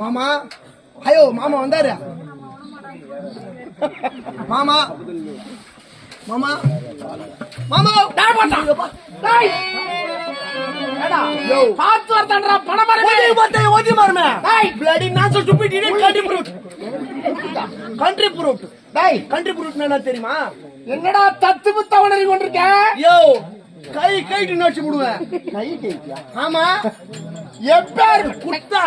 மாமா ஐயோ மாமா வந்தாரு. மாமா மாமா மாமா டேய் போத்தா டேய். ஏடா யோ. பாத்து வரதான்றா பணமரமே ஓதி பார்த்தே ஓதி மாறுமே. டேய். பிளடி நான் சொல்ல stupid idiot country fruit country fruit டேய் கண்ட்ரி ஃப்ரூட் என்ன தெரியுமா? என்னடா தத்து புத்தவனரி கொண்டிருக்க? யோ கை கைட்டு நோச்சு விடுவேன் கை கேக்கியா ஆமா. எப்பேர் குத்தா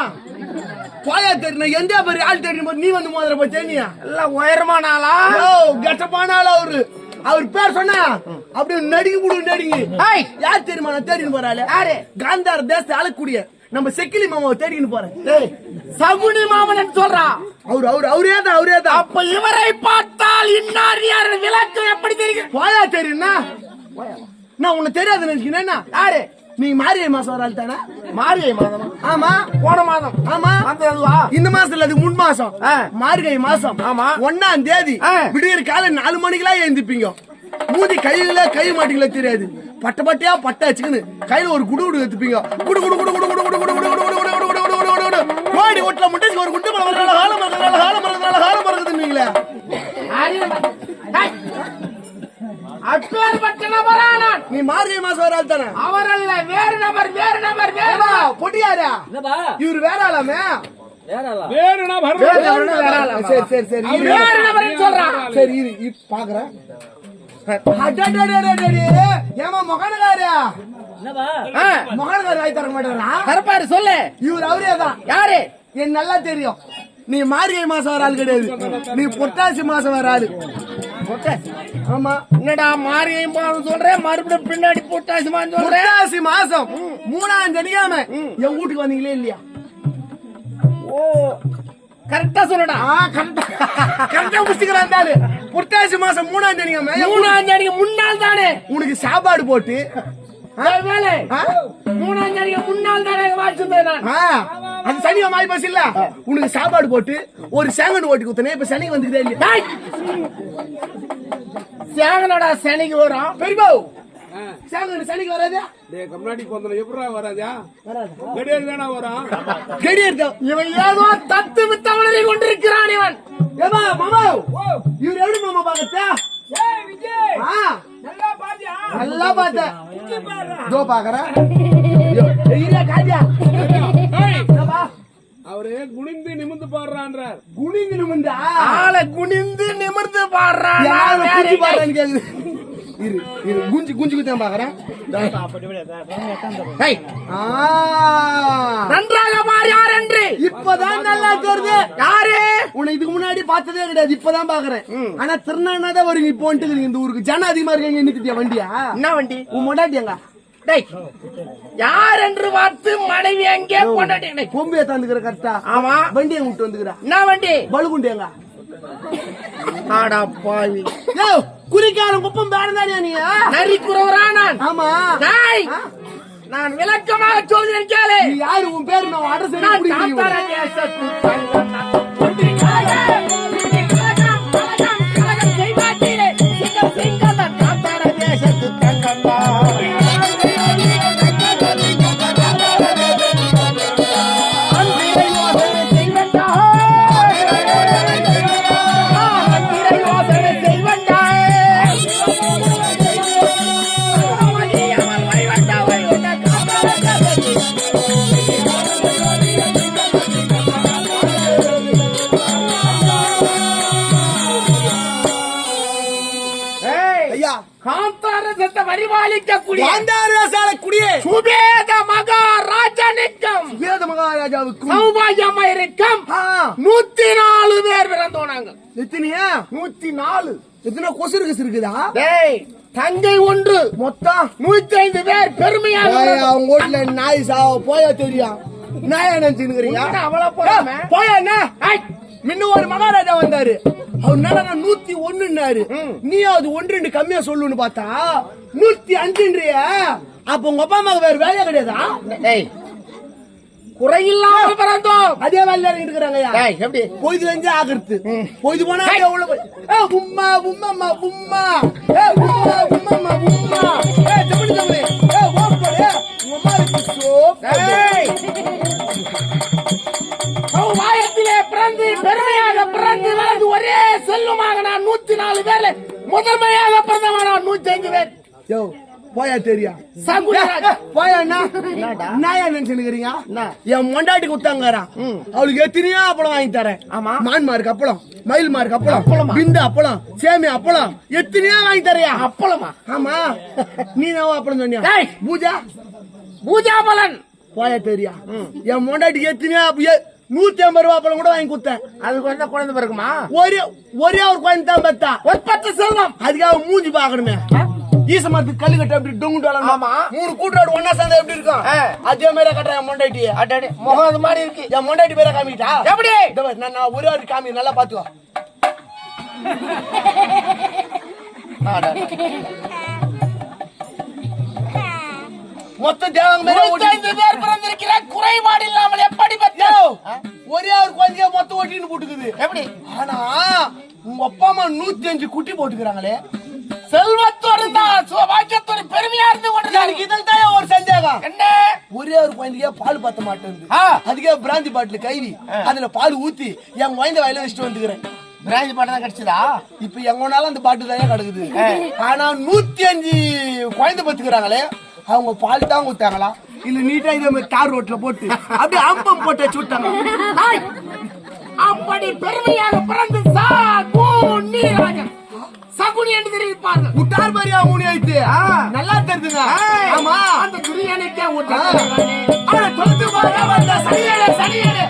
போயா தெரியும்? எந்த பேர் ஆள் தெரியும்? நீ வந்து மோதிர போய் தெரியா எல்லாம் உயரமான ஆளா கெட்டப்பான ஆள் அவரு? அவர் பேர் சொன்னா அப்படியே நடிக்க முடியும் நடிங்க. யார் தெரியுமா? நான் தேடின்னு போறாள் யாரு? காந்தார தேசத்தை ஆளக்கூடிய நம்ம செக்கிலி மாமாவை தேடின்னு போறேன் சகுனி மாமன் சொல்றா. அவரு அவரு அவரே தான் அவரே தான். அப்ப இவரை பார்த்தால் இன்னார் யார் விளக்கம் எப்படி தெரியும்? போயா தெரியும்னா? நான் உன்னை தெரியாது நினைக்கிறேன் யாரு? நீ மாரியை மாசம் வராள் தானே மாரியை மாதம் ஆமா போன மாதம் ஆமா அந்த அதுவா இந்த மாசம் இல்ல அது முன் மாசம் ஆ. மார்கழி மாசம் ஆமா. ஒன்னாம் தேதி ஆ. விடியற் காலை நாலு மணிக்கெல்லாம் எழுந்திப்பீங்க மூதி கையில கை மாட்டீங்களா தெரியாது பட்ட பட்டையா பட்டை வச்சுக்கின்னு கையில ஒரு குடு குடு எடுத்துப்பீங்க குடு குடு குடு குடு குடு குடு குடு குடு குடு குடு குடு குடு குடு குடு குடு குடு கோடி ஓட்டல முட்டை ஒரு குண்டு மரம் வரதுனால ஹால மரதுனால ஹால மரதுனால ஹால மரதுன்னீங்களே அப்பேற்பட்ட நபரா நான் நீ மார்கழி மாசம் வராது தானே? அவரல்ல வேறு நபர் வேறு நபர் வேறு பொட்டியாரா? இவரு வேற ஆளாமே வேறு நபர். வேற ஆளுன்னா வேற ஆளா? சரி சரி சரி. வேறு நபர் சொல்றான் சரி இரு இப்ப பாக்குறேன். ஏம்மா மொகனகாரு மொகனகாரு வாய் தர மாட்டாரா? கருப்பாரு சொல்லு. இவர் அவரே தான். யாரு? எனக்கு நல்லா தெரியும். நீ மார்கழி மாசம் வர ஆள் கிடையாது. நீ புரட்டாசி மாசம் வர ஆளு ஆமா. என்னடா மாரியை மாதம் சொல்றேன் மறுபடியும் பின்னாடி போட்டாசுமான்னு சொல்றேன் புரட்டாசி மாசம். மூணாம் சனிக்காம என் வீட்டுக்கு வந்தீங்களே இல்லையா? ஓ கரெக்டா சொல்லுடா. கரெக்டா புடிச்சுக்கிறான் இருந்தாலு புரட்டாசி மாசம் மூணாம் என் மூணாம் தேதிக்கு முன்னாள் தானே? உனக்கு சாப்பாடு போட்டு? மூணாம் தேதிக்கு முன்னாள் தானே வாசிச்சேன் நான். ஆ, அந்த சனி மாய் பஸ் இல்ல உனக்கு சாப்பாடு போட்டு ஒரு சேங்கன் ஓட்டி குத்தனே இப்ப சனி வந்துக்குதே இல்லையா. டேய்! சேகனோட சனிக்கு வரும். பெரியபா சேங்கன் சனிக்கு வராது? டேய் கம்னாடி போந்தல எப்படா வராதா? வராது? கடியாரு தானே வரும் கெடியர் இவன் ஏதோ தத்து வித்தவனரை கொண்டிருக்கிறான் இவன். ஏமா மாமா! இவர் எப்படி மாமா பாக்கத்தா நல்லா பார்த்தேன் இதோ பாக்குறேன்? அவரு குனிந்து நிமிந்து பாடுறான்றார். குனிந்து நிமிந்தா ஆளை குனிந்து நிமிர்ந்து பாடுறான். குஞ்சு பாடுறான்னு கேக்குது இரு இரு குஞ்சு குஞ்சு குத்தான் பாக்குறேன். நன்றாக பார் யார் என்று? இப்பதான் நல்லா தெரியுது. யாரு? உன்னை இதுக்கு முன்னாடி பார்த்ததே கிடையாது இப்பதான் பாக்குறேன் ஆனா திருநானா தான் வருங்க இப்போ வந்துட்டு இந்த ஊருக்கு. ஜன அதிகமா இருக்கீங்க நிக்குதியா வண்டியா? என்ன வண்டி? உன் முன்னாடி எங்க? யார் என்று பார்த்து மனைவி எங்கே கொண்டாடி கொம்பு ஏத்தாந்துக்கிற கரெக்டா ஆமா. வண்டியை விட்டு வந்துக்கிறா? என்ன வண்டி? பலுகுண்டு எங்க? ஆடா பாவி. யோ குறிக்காரன் குப்பம் பேரந்தானியா நீ நரி குறவரா நான் ஆமா டேய், நான் விளக்கமாக சொல்கிறேன் கேளு நீ யாரு உன் பேரு நான் அட்ரஸ் நான் எடுத்து தாத்தார இருக்குதா? டேய் தங்கை ஒன்று. மொத்தம் நூத்தி ஐந்து பேர் பெருமையாக. அவங்க வீட்டுல நாய் சாவ போயா தெரியும் நாயா நினைச்சுக்கிறீங்க அவ்வளவு? போயா என்ன? முன்ன ஒரு மகாராஜா வந்தாரு. அவர் நான் நூத்தி ஒண்ணுன்னாரு. நீ அது ஒன்று கம்மியா சொல்லுன்னு பார்த்தா நூத்தி அஞ்சுன்றிய. அப்ப உங்க அப்பா அம்மாவுக்கு வேற வேலையா கிடையாதா? டேய் குறையில்லாமல் பறந்தோம். அதே வேலையில இருக்கிறாங்க எப்படி? பொய்து வந்து ஆகிறது பொய்து போனா உள்ள போய். உம்மா உம்மா உம்மா. ஏ உம்மா உம்மா உம்மா. ஏ தமிழ் தமிழ் ஏ ஓப்பர் ஏ உம்மா சோ வாயத்திலே பிறந்து ஒரே செல்லுமாக நான் நூத்தி நாலு பேர் முதன்மையாக பிறந்தவன் நூத்தி ஐந்து பேர். போயா என்ன என்னயா நினைச்சுக்கிறீங்க என் மொண்டாட்டி குத்தாங்காரான் அவளுக்கு எத்தனையோ அப்பளம் வாங்கி தரேன். ஆமா. மான் மார்க் அப்பளம் மயில் மார்க் அப்பளம் பிந்து அப்பளம் சேமி அப்பளம் எத்தனையோ வாங்கி தரையா? அப்பளமா? ஆமா. நீ தான் அப்பளம் சொன்னியா? டேய். பூஜா. பூஜாபலன். போயா தெரியா? என் மொண்டாட்டிக்கு எத்தனையோ நூத்தி ஐம்பது ரூபா அப்பளம் கூட வாங்கி கொடுத்தேன் அதுக்கு வந்தா குழந்தை பிறகுமா ஒரே ஒரே ஒரு குழந்தை தான் பத்தா. ஒற்பத்த செல்வம். அதுக்காக மூஞ்சி பாக்கணுமே ஈச மரத்துக்கு கல்லு கட்ட எப்படி டொங்கு ஆமா. மூணு கூட்டோடு ஒன்னா சேர்ந்தா எப்படி இருக்கும். அதே மாதிரி கட்டுறேன் என் மொண்டாட்டி அடடே முகம் அது மாதிரி இருக்கு. என் மொண்டாட்டி பேரை காமிக்கிட்டா? எப்படி? நான் ஒரே ஒரு காமி நல்லா பாத்துக்கோ. மொத்தம் தேவங்க பேர் பிறந்திருக்கிற குறைபாடு இல்லாமல் எப்படி ஒரே ஒரு குழந்தைய மொத்தம் ஓட்டின்னு போட்டுக்குது. எப்படி? ஆனா உங்க அப்பா அம்மா நூத்தி அஞ்சு குட்டி போட்டுக்கிறாங்களே செல்வத்தோடு தான் சுபாக்கியத்தோடு பெருமையா இருந்து கொண்டுதான் எனக்கு இதில் தான் ஒரு சந்தேகம். என்ன? ஒரே ஒரு குழந்தைய பால் பத்த மாட்டேங்குது. அதுக்கே பிராந்தி பாட்டில் கைவி அதுல பால் ஊத்தி என் குழந்தை வயல வச்சுட்டு வந்துக்கிறேன். பிராஞ்சி பாட்டு தான் கிடைச்சதா? இப்ப எங்கனாலும் அந்த பாட்டு தான் கிடக்குது. ஆனா நூத்தி அஞ்சு குழந்தை பத்துக்கிறாங்களே அவங்க பால் தான் ஊத்தாங்களா? இல்ல நீட்டா இதே மாதிரி தார் ரோட்ல போட்டு அப்படியே அம்பம் போட்டு ஆய்! அப்படி பெருமையாக பிறந்து சாகு நீராஜன். சகுனி என்று தெரிவிப்பார்கள். விட்டார் மாதிரியா மூணு ஆயிடுச்சு நல்லா தெரிஞ்சுங்க. ஏய், ஆமா. அந்த துரியனுக்கே ஊட்டாங்க அவனை தொட்டு போக வந்த சனியனே. சனியனே.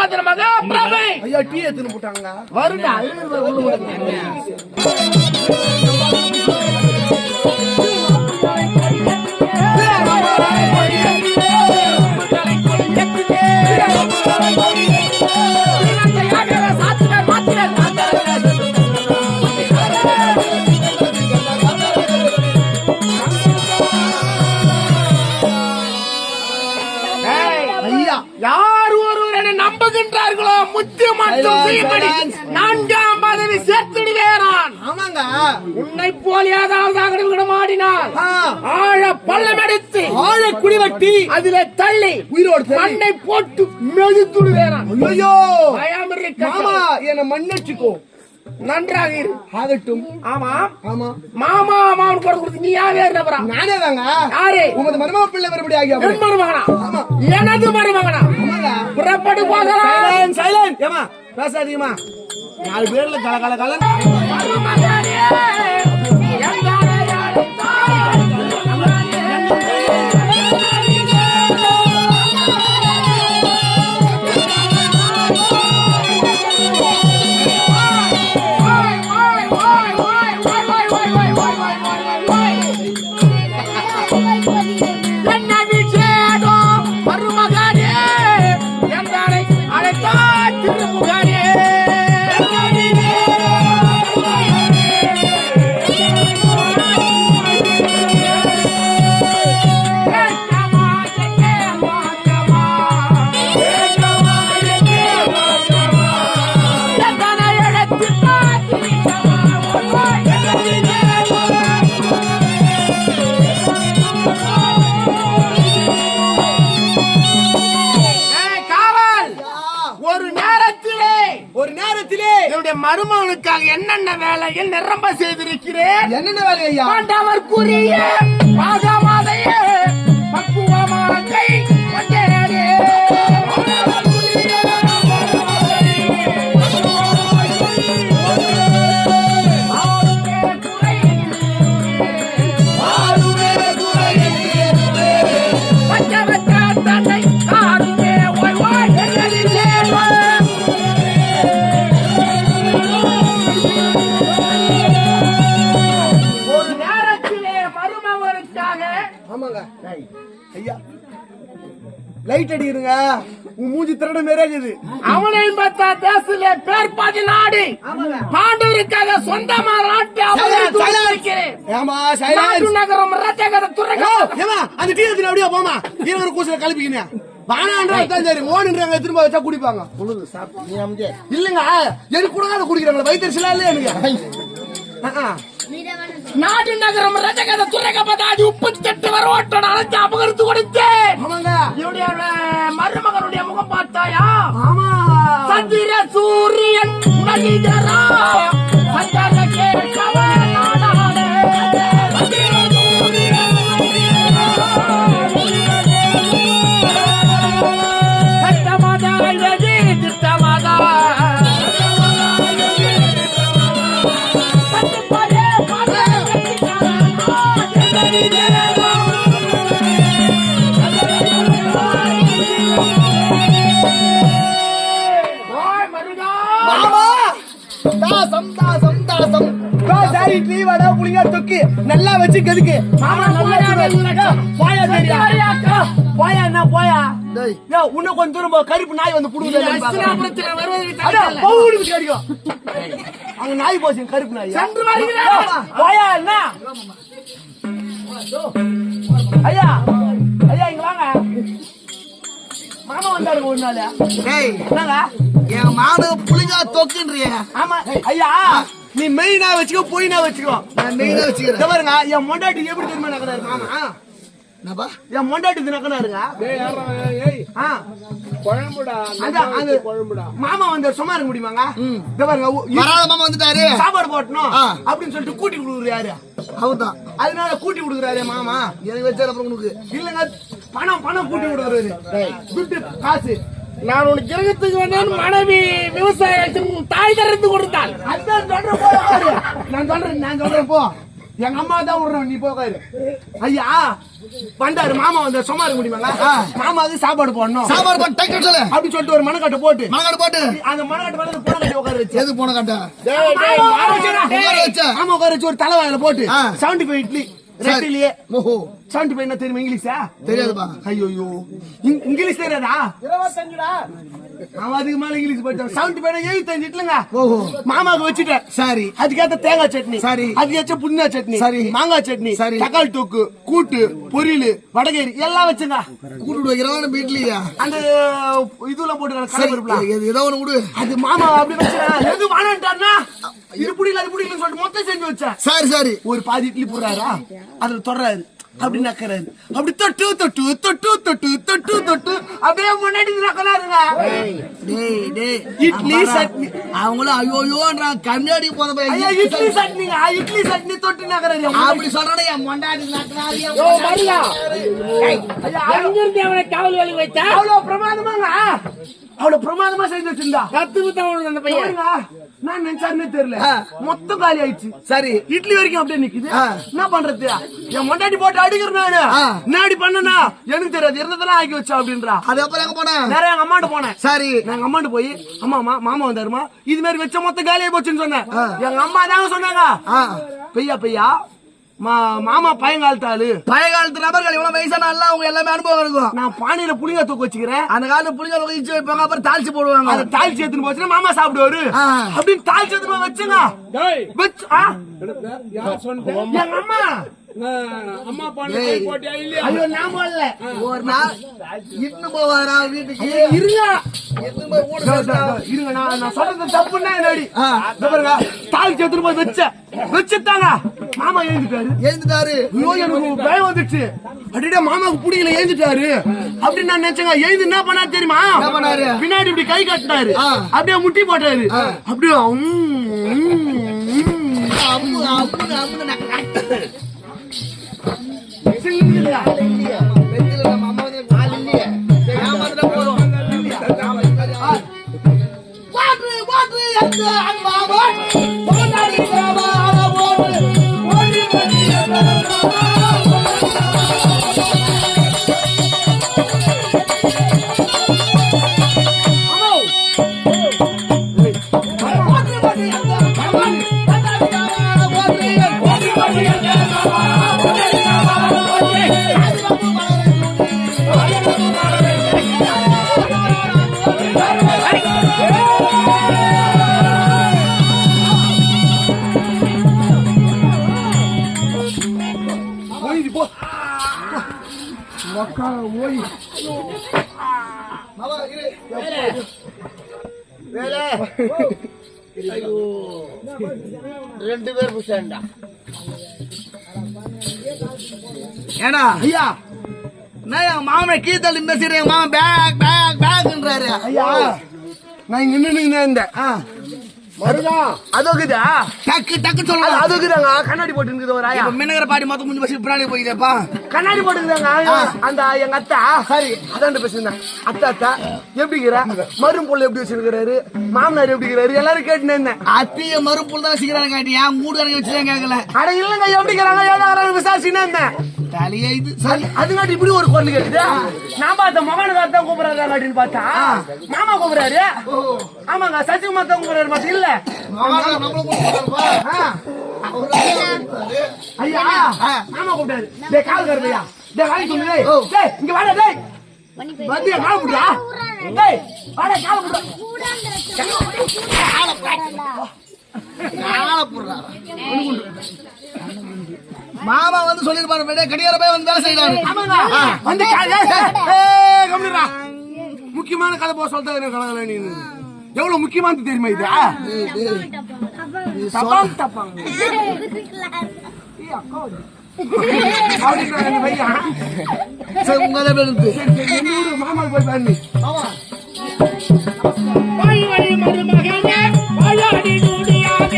திரிவாதன மகா பிரபை. ஐயா டீ எடுத்துன்னு போட்டாங்க வருடா. உன்னை போல் ஏதாவது விடமாடினால். ஆழ பள்ளம் எடுத்து ஆழ குடிவட்டி அதிலே தள்ளி உயிரோடு. மண்ணை போட்டு மெதித்துடுவேனான் ஐயோ. பயாமிரி மாமா என்ன மன்னிச்சுக்கோ. நன்றாக இரு. ஆகட்டும். ஆமா. ஆமா. மாமா மாமன் கூட கொடுத்து நீ யாரே இருந்தவரா நானே தாங்க. யாரு? உமது மருமக பிள்ளை மறுபடி ஆகியா என் மருமகனா? ஆமா. எனது மருமகனா? புறப்பட்டு போகலாம். சைலண்ட் சைலண்ட் ஏமா பேசாதீங்கம்மா. நாலு பேர்ல கல கல கல மருமகனுக்காக என்னென்ன வேலைகள் நிரம்ப செய்திருக்கிறேன்? என்னென்ன வேலையா? அவர் கூறிய பாகமா லைட் அடிக்கிறங்க. உன் மூஞ்சி திரட மாரியே இருக்குது. அவனையும் பார்த்தா தேசத்திலே பேர் பாதி நாடு பாண்டவருக்காக சொந்தமா நாட்டு. ஏமா சைலன்ஸ் நகரம் ரத்தகர துறக்க. ஏமா அந்த டீ எடுத்து அப்படியே போமா இருவர் கூசல கலப்பிக்கினே. வானான்றா தான் சரி ஓடுன்றாங்க திரும்ப வச்சா குடிப்பாங்க. இல்லங்க எனக்கு குடிக்கிறாங்களா வயிற்றுச்சலா இல்லையா எனக்கு. நாடு நகரம் ரத்தகர துறக்க பதாதி முப்பத்தெட்டு வரோட்டோட அழைச்சு அபகரித்து கொடுத்தேன். அஹ், மருமகனுடைய முகம் பார்த்தாயா? ஆமா. சந்திர சூரியன் மனிதரா சந்தான புளிங்க தொக்கு நல்லா வச்சு கதுக்கு மாமா நல்லா வெள்ளக்கம். போயா என்ன போயா? இன்னும் கொஞ்சம் தூரம் கருப்பு நாய் வந்து. பவுனுக்கு அடிக்கும் அங்க நாய் போச்சு கருப்பு நாய். போயா என்ன? ஐயா ஐயா இங்க வாங்க. மாமா வந்தாருங்க ஒரு நாள். என்னங்க? என் மாடு புளிங்கா தொக்குன்றிய. ஆமா ஐயா. நீ மெயினா வச்சுக்கோ பொய்னா வச்சுக்கோ. நான் மெயினா வச்சுக்கிறேன். பாருங்க என் மொண்டாட்டி எப்படி தெரியுமா நக்கனாரு மாமா என்னப்பா? என் மொண்டாட்டி இது நக்கனாருங்க ஏய் யாரா ஏய் ஆ. குழம்புடா அதான் நல்லா அது வச்சு குழம்புடா. மாமா வந்து சும்மா இருக்க முடியுமாங்க? இங்க பாருங்க வராத மாமா வந்துட்டாரு. சாப்பாடு போட்டணும். அப்படின்னு சொல்லிட்டு கூட்டி கொடுக்குறாரு யாரு? அவர்தான். அதனால கூட்டி கொடுக்குறாரு மாமா. எனக்கு வச்சாரு அப்புறம் உனக்கு. இல்லங்க பணம் பணம் கூட்டி கொடுக்குறாரு. துட்டு காசு. நான் உனக்கு கிரகத்துக்கு வேண்டாம் மனைவி விவசாயத்தின் தாய் திறந்து கொடுத்தாள். அதான் சொல்றேன். நான் சொல்றேன் நான் சொல்றேன் போ. எங்க அம்மா தான் விடுறேன் நீ போகாரு ஐயா வந்தாரு மாமா வந்து சும்மா இருக்க முடியுமாங்க மாமாவுக்கு சாப்பாடு போடணும். சாப்பாடு போட்டு டக்கு சொல்லு. அப்படின்னு சொல்லிட்டு ஒரு மனக்கட்டை போட்டு. மகாடு போட்டு. அந்த மனக்கட்டை மேல புற கட்டி உட்கார வச்சு. எது போன கட்ட? மாமா உட்கார வச்ச. மாமா உட்கார வச்சு ஒரு தலைவாயில போட்டு ஆ. Seventy five idli. ரெட்டிலேயே. ஓஹோ. ஃபைவ் என்ன தெரியுமா இங்கிலீஷா? தெரியாதுப்பா. ஐயோ இங்கிலீஷ் தெரியாதா? அவன் அதுக்கு மேல இங்கிலீஷ் படிச்சான் செவன்டி ஃபைவ் எழுபத்தஞ்சு இட்லிங்க ஓஹோ. மாமாவுக்கு வச்சுட்டேன். சரி. அதுக்கேத்த தேங்காய் சட்னி. சரி. அதுக்கேற்ற புதினா சட்னி. சரி. மாங்காய் சட்னி. சரி. தக்காளி தொக்கு கூட்டு பொரியல் வடகேரி எல்லாம் வச்சுங்க. கூட்டு வைக்கிறவன வீட்லயா. அந்த இதுல போட்டு ஏதோ ஒண்ணு விடு அது மாமா அப்படி வச்சுனா எது வானான்ட்டாருன்னா அது புடிக்கலன்னு சொல்லிட்டு மொத்தம் செஞ்சு வச்சேன் சரி சரி. ஒரு பாதி இட்லி போடுறாரா? அதுல தொடறாரு. அப்படி நக்கறாரு. அப்படி தொட்டு தொட்டு தொட்டு தொட்டு தொட்டு தொட்டு. அப்படியே முன்னாடி நக்கறாருங்க. டேய் டேய் இட்லி, சட்னி. அவங்களும் ஐயோயோன்றான் கண்ணாடி போத போய் ஐயா இட்லி சட்னிங்க. இட்லி சட்னி தொட்டு நக்கறாரு. அப்படி சொல்றேன் என் மொண்டாடி நக்கறாரு ஓ மருகா ஐயா எங்கிருந்து அவனை காவல் வேலை வைத்தா அவ்வளவு பிரமாதமாங்க. அவ்வளவு பிரமாதமா செஞ்சு வச்சிருந்தா. கத்துக்கு தான் அந்த பையன். நான் நினைச்சாருன்னே தெரியல. மொத்தம் காலி ஆயிடுச்சு. சரி. இட்லி வரைக்கும் அப்படியே நிக்குது. என்ன பண்றது? என் மொண்டாட்டி போட்டு அடிக்கிறேன் நானு. முன்னாடி பண்ணனா? எனக்கு தெரியாது. இருந்ததெல்லாம் ஆக்கி வச்சா அப்படின்றா. அதுக்கப்புறம் எங்க போன நேரம் எங்க அம்மாட்ட போனேன். சரி. நான் எங்க அம்மாட்ட போய் அம்மா அம்மா மாமா வந்தாருமா? இது மாதிரி வச்ச மொத்தம் காலியா போச்சுன்னு சொன்னேன். எங்க அம்மா தாங்க சொன்னாங்க. பெய்யா பெய்யா. மாமா பையங்காலத்தாளு. பழைய காலத்து நபர்கள் இவ்வளவு வயசான எல்லாம் அவங்க எல்லாமே அனுபவம் இருக்கும் நான் பானையில புளிங்க தூக்க வச்சுக்கிறேன். அந்த காலத்துல புளிங்க வகிச்சு வைப்பாங்க அப்புறம் தாளிச்சு போடுவாங்க. அதை தாளிச்சு எடுத்துன்னு போச்சுன்னா மாமா சாப்பிடுவாரு. அப்படின்னு தாளிச்சு எடுத்துன்னு வச்சுங்க. டேய். வச்சு எங்க அம்மா. அம்மா பண்ண போட்டியா இல்லையா? ஐயோ நான் போடல ஒரு நாள் இட்டு போவாரா வீட்டுக்கு? ஐயோ, இருங்க. இட்டுன்னு போய் இருங்க நான் நான் சொல்றது தப்புன்னா என்னடி பாருங்க வச்சேன் வச்சுட்டாங்க. மாமா எழுந்துட்டாரு எழுந்துட்டாரு ஐயோ எனக்கு பயம் வந்துச்சு அடிடா மாமாவுக்கு பிடிக்கல எழுந்துட்டாரு அப்படின்னு நான் நினைச்சேங்க. எழுந்து என்ன பண்ணாரு தெரியுமா? பின்னாடி இப்படி கை கட்டினாரு. அப்படியே முட்டி போட்டாரு. அப்படியே. அம்மு அம்மு அம்மா வந்து ரெண்டு பேர் புஷாண்டா ஏடா ஐயா நான் மாமனை கீழ்த்தள்ளி பேசுறேன் எங்க மாமன் பேக் பேக் பேக்ன்றாரு ஐயா நான் இங்க நின்று இருந்தேன். அதோக்குதா? டக்கு டக்கு சொல்லுங்க. அதோக்குதாங்க. கண்ணாடி போட்டு இருக்குது ஒரு ஆயா. மின்னகர பாடி மொத்தம் முடிஞ்சு பஸ் பின்னாடி போயிதேப்பா. கண்ணாடி போட்டுக்குதாங்க. அந்த எங்க அத்தா. சரி. அதான் பேசுறேன் அத்தா அத்தா எப்படிங்கிற மரும்புள்ள எப்படி வச்சிருக்கிறாரு? மாமனார் எப்படிங்கிறாரு எல்லாரும் கேட்டுனேன் அத்திய மரும்புள்ள தான் வச்சுக்கிறாங்க கேட்டியா மூடு கணக்கு வச்சுதான் கேட்கல அட இல்லங்க. எப்படிங்கிறாங்க ஏதாவது விசாரிச்சுன்னு இருந்தேன். தலையே இது. அதுங்காட்டி இப்படி ஒரு குரல் கேட்டுது? நான் பார்த்த மகனுக்கு அத்தான் அப்படின்னு பார்த்தா. மாமா கூப்பிடுறாரு. ஆமாங்க. சசிகுமார் தான் கூப்பிடுறாரு. மட்டும் இல்ல. ஐயா மாமா கூப்பிட்டாரு. டேய் கால் கருதையா டேய் வாங்கி சொல்லு டேய். இங்க வாடா டேய். வந்து என் கால் புடுடா டேய் வாடா கால் புடுடா. மாமா வந்து சொல்லிருப்பாரு கடியார போய் வந்து வேலை செய்யறாரு. வந்து. முக்கியமான கதை போக எனக்கு கலகல நீ எவ்வளவு முக்கியமானது தெரியுமா இது? தப்பாங்க தப்பாங்க உங்க மாமாவுக்கு போய் பாரு நீ. வழி வழி மருமகனே வாயாடி நூடியாக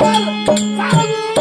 அவர்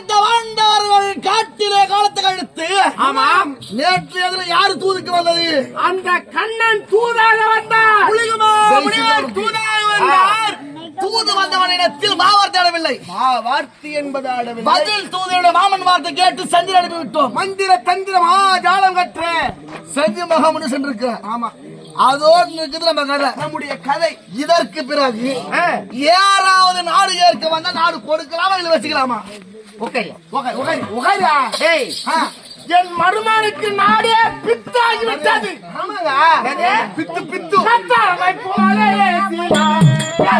துரைத்த வாழ்ந்தவர்கள் காட்டிலே காலத்தை கழித்து. ஆமாம் நேற்று எதிர யாரு தூதுக்கு வந்தது? அந்த கண்ணன் தூதாக வந்தார். தூதாக வந்தார். தூது வந்தவனிடத்தில் மாவர் தேடவில்லை மா வார்த்தை என்பது ஆடவில்லை பதில் தூதனுடைய மாமன் வார்த்தை கேட்டு செந்தில் அனுப்பி விட்டோம் மந்திர தந்திரம் ஜாலம் கற்ற செந்தி மகம்னு சென்றிருக்க ஆமா. அதோடு இருக்குது நம்ம கதை. நம்முடைய கதை. இதற்கு பிறகு. யாராவது நாடு ஏற்க வந்தா நாடு கொடுக்கலாமா இல்ல வச்சுக்கலாமா என் மருமனுக்கு நாடே பித்தாகி விட்டது. ஆமாங்க? பித்து பித்து. போல என்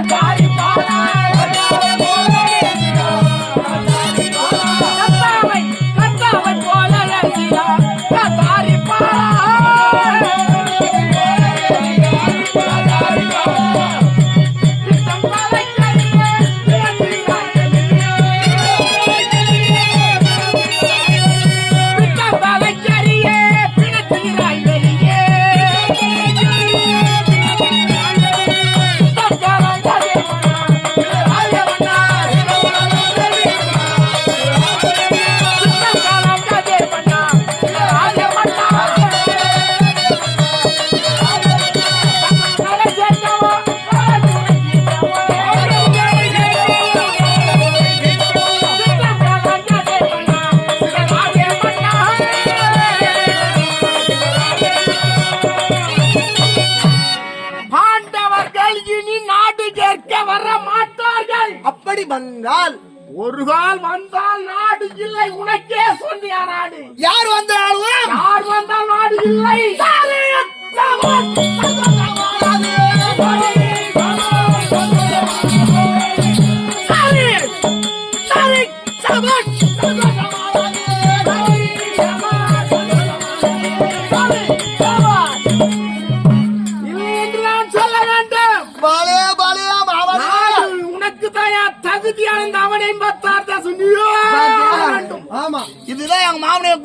அப்படி வந்தால்? ஒரு கால் வந்தால் நாடு இல்லை உனக்கே சொன்னியா நாடு? யார் வந்தாலும்? யார் வந்தால் நாடு இல்லை?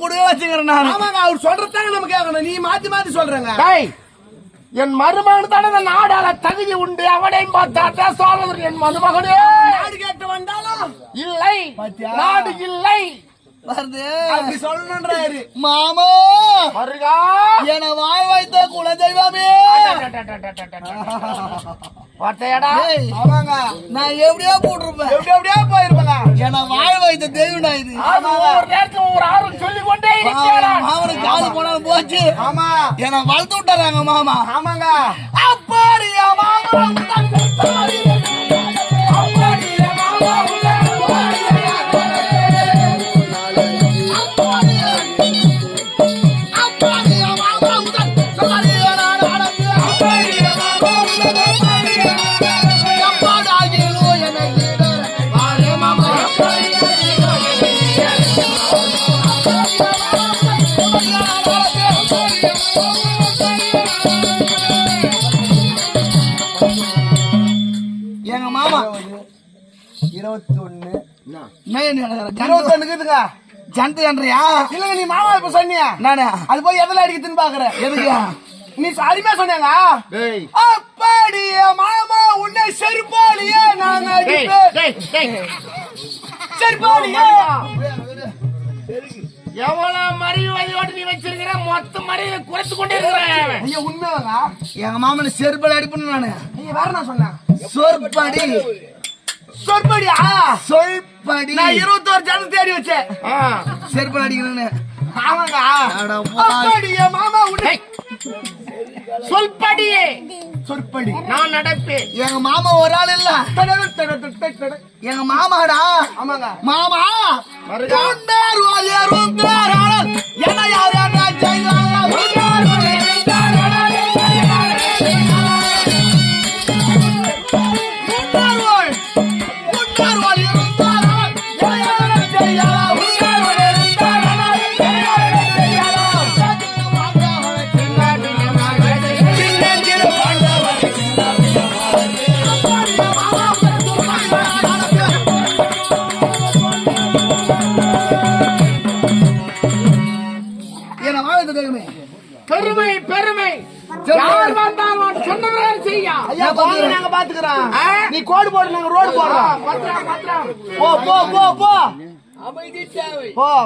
கூடவே வச்சுக்கிறேன் நான். ஆமாங்க அவர் சொல்றதாங்க நம்ம கேட்கணும். நீ மாத்தி மாத்தி சொல்றங்க. டேய், என் மருமகன் தனது நாடால தகுதி உண்டு. அவனை பார்த்தாட்டா சோழர் என் மருமகனே. நாடு கேட்டு வந்தாலும். இல்லை? நாடு இல்லை. வருது அப்படி சொல்லணுன்றாரு. மாமா. மருகா. என வாய் வைத்த குலதெய்வமே. பார்த்தையாடா ஏய், ஆமாங்க. நான் எப்படியோ போட்டிருப்பேன். எப்படி எப்படியா போயிருப்பாங்க என வாய் வைத்த தெய்வம்டா இது. அது ஒவ்வொரு நேரத்துக்கு ஒரு ஆறு சொல்லிக் கொண்டே இருக்கிறான் போனாலும் போச்சு. ஆமா. என வளர்த்து விட்டாராங்க மாமா. ஆமாங்க. மாமா இருக்குதுங்க ஜனத்து என்றியா? இல்லங்க நீ மாமா இப்ப சொன்னியா? நானே. அது போய் எதில் அடிக்குதுன்னு பாக்குறேன் எதுக்கு நீ அருமையா சொன்னாங்க. அப்படியே மாமா உன்னை செருப்பாளியே நான் செருப்பாளியே. எவ்வளவு மறிவதையோடு நீ வச்சிருக்கிற? மொத்த மறிவை குறைத்து கொண்டே இருக்கிறான் ஐயா உண்மையாங்க எங்க மாமனை செருப்படி அடிப்பணும் நானு. நீ வேற நான் சொன்னேன் சொற்படி. சொற்படியா? சொல்படி நான் இருபத்தோரு ஜனம் தேடி வச்சேன். செருப்படி அடிக்கணும்னு. ஆமாங்க. அப்படியே மாமா உன்னை சொல்படியே. சொற்படி நான் நடப்பேன். எங்க மாமா ஒரு ஆள் இல்ல. எங்க மாமாடா. ஆமாங்க. மாமா. உண்டார் ஆளல் என்ன யார் என்ன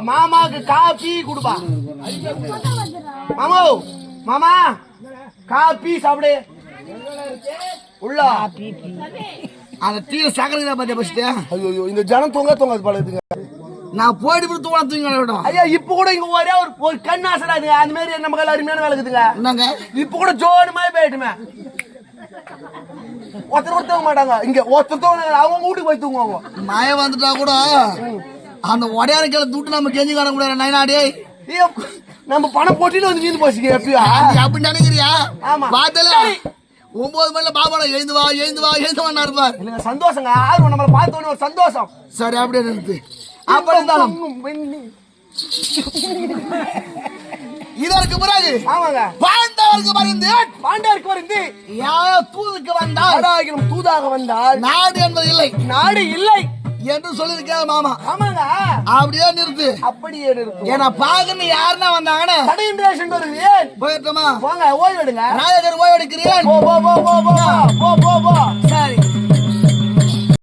மாமாக்கு காபி குடுப்பா. மாமா மாமா காபி சாப்பிடு. உள்ள. அந்த டீல சக்கரை பாத்தியா பஸ்ட்டு ஐயோ இந்த ஜனம் தொங்க தொங்காது பழகுதுங்க நான் போயிட்டு போய் தூங்க தூங்க விடும் ஐயா இப்ப கூட இங்க ஒரே ஒரு ஒரு கண் ஆசராதுங்க அந்த மாதிரி நம்ம கையில அருமையான வேலை இருக்குதுங்க. என்னங்க? இப்ப கூட ஜோடு மாதிரி போயிட்டுமே. ஒருத்தர் ஒருத்தர் தூங்க மாட்டாங்க. இங்க ஒருத்தர் தூங்க அவங்க வீட்டுக்கு போய் தூங்குவாங்க. மழை வந்துட்டா கூட அந்த உடையார கீழே துட்டு நம்ம கெஞ்சி காண முடியாது ஐயோ, நம்ம பணம் போட்டிட்டு வந்து நீந்து போச்சுங்க எப்பயா? அப்படி நினைக்கிறியா? ஆமா. பார்த்தல. ஒன்பது மணில பாபாடா எழுந்து வா எழுந்து வா எழுந்து வான்னு இருப்பார் இல்லைங்க சந்தோஷங்க. ஆர்வம் நம்மளை பார்த்த உடனே ஒரு சந்தோஷம். சரி அப்படியே நிறுத்து. அப்படி இருந்தாலும். இதற்கு பிறகு ஆமாங்க. பாண்டவருக்கு மருந்து பாண்டவருக்கு மருந்து யார் தூதுக்கு வந்தால். யாராகிலும் தூதாக வந்தால். நாடு என்பது இல்லை. நாடு இல்லை. என்று சொல்லிருக்காரு மாமா. ஆமாங்க. அப்படியே நிறுத்து. அப்படியே நிறுத்து. ஏன்னா பாக்குன்னு யாருன்னா வந்தாங்கன்னா. தடையின் ரேஷன் வருது போயிட்டோமா போங்க ஓய்வெடுங்க. ராஜகர் ஓய்வெடுக்கிறீர்கள். போ போ போ போ போ போ போ. சரி.